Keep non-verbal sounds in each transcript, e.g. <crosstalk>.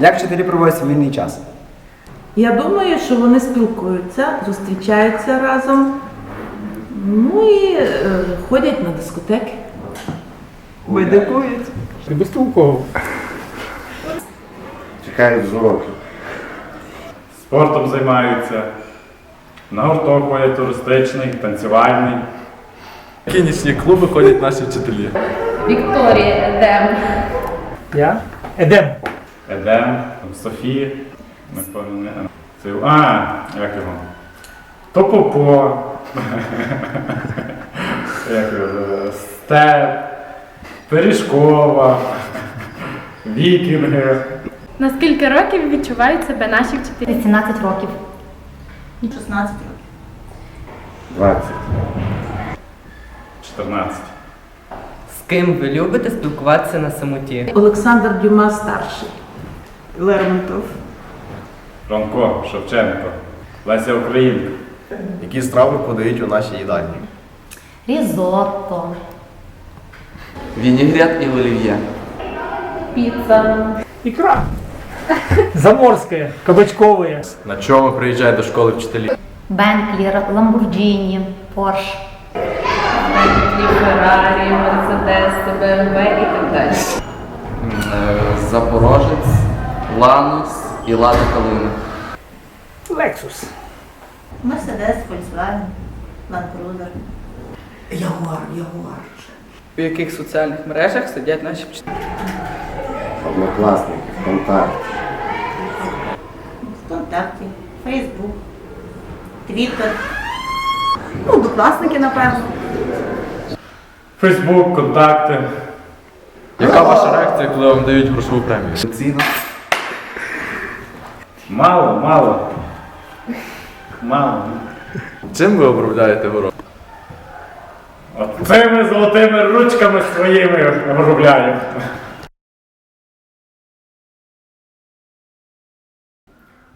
Як вчителі проводять свій вільний час? Я думаю, що вони спілкуються, зустрічаються разом, ну і е, ходять на дискотеки. Видикують. Безтолково. Чекають з уроків. Спортом займаються. На гурток ходять туристичний, танцювальний. Які нічні клуби ходять наші вчителі. Вікторія Едем. Я? Едем. Едем, Софія. Напевно, не. Це, а, як його? Топопо. як його? Степ. Пиріжкова. Вікінги. На скільки років відчувають себе наші вчителі? 18 років. 16 років. 20. 14. З ким ви любите спілкуватися на самоті? Олександр Дюма старший. Лермонтов. Франко, Шевченко. Леся Українка. Які страви подають у нашій їдальні? Різотто. Вінігрет і олів'є. Піца. Икра. <laughs> Заморская, кабачковая. На чому приїжджають до школи вчителі? Бентлі, Ламборджіні, Порш. Феррарі, Мерседес, БМВ і так далі. Запорожець, Ланус і Лада Калина. Lexus. Мерседес, Volkswagen, Land Cruiser. Ягуар, Ягуар. У яких соціальних мережах сидять наші вчителі? Однокласники, ВКонтакті. ВКонтакті, Фейсбук, Твіттер. Ну, однокласники, напевно. Фейсбук, контакти. Яка ваша реакція, коли вам дають грошову премію? Мало, мало. Мало. Чим ви обробляєте город? От цими золотими ручками своїми обробляю.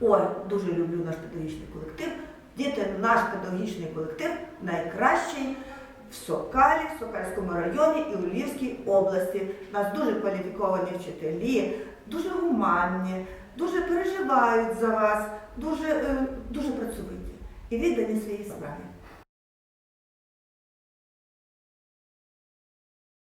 Ой, дуже люблю наш педагогічний колектив. Діти, наш педагогічний колектив найкращий в Сокалі, в Сокальському районі і у Львівській області. У нас дуже кваліфіковані вчителі, дуже гуманні, дуже переживають за вас, дуже, е, дуже працьовиті і віддані своїй справі.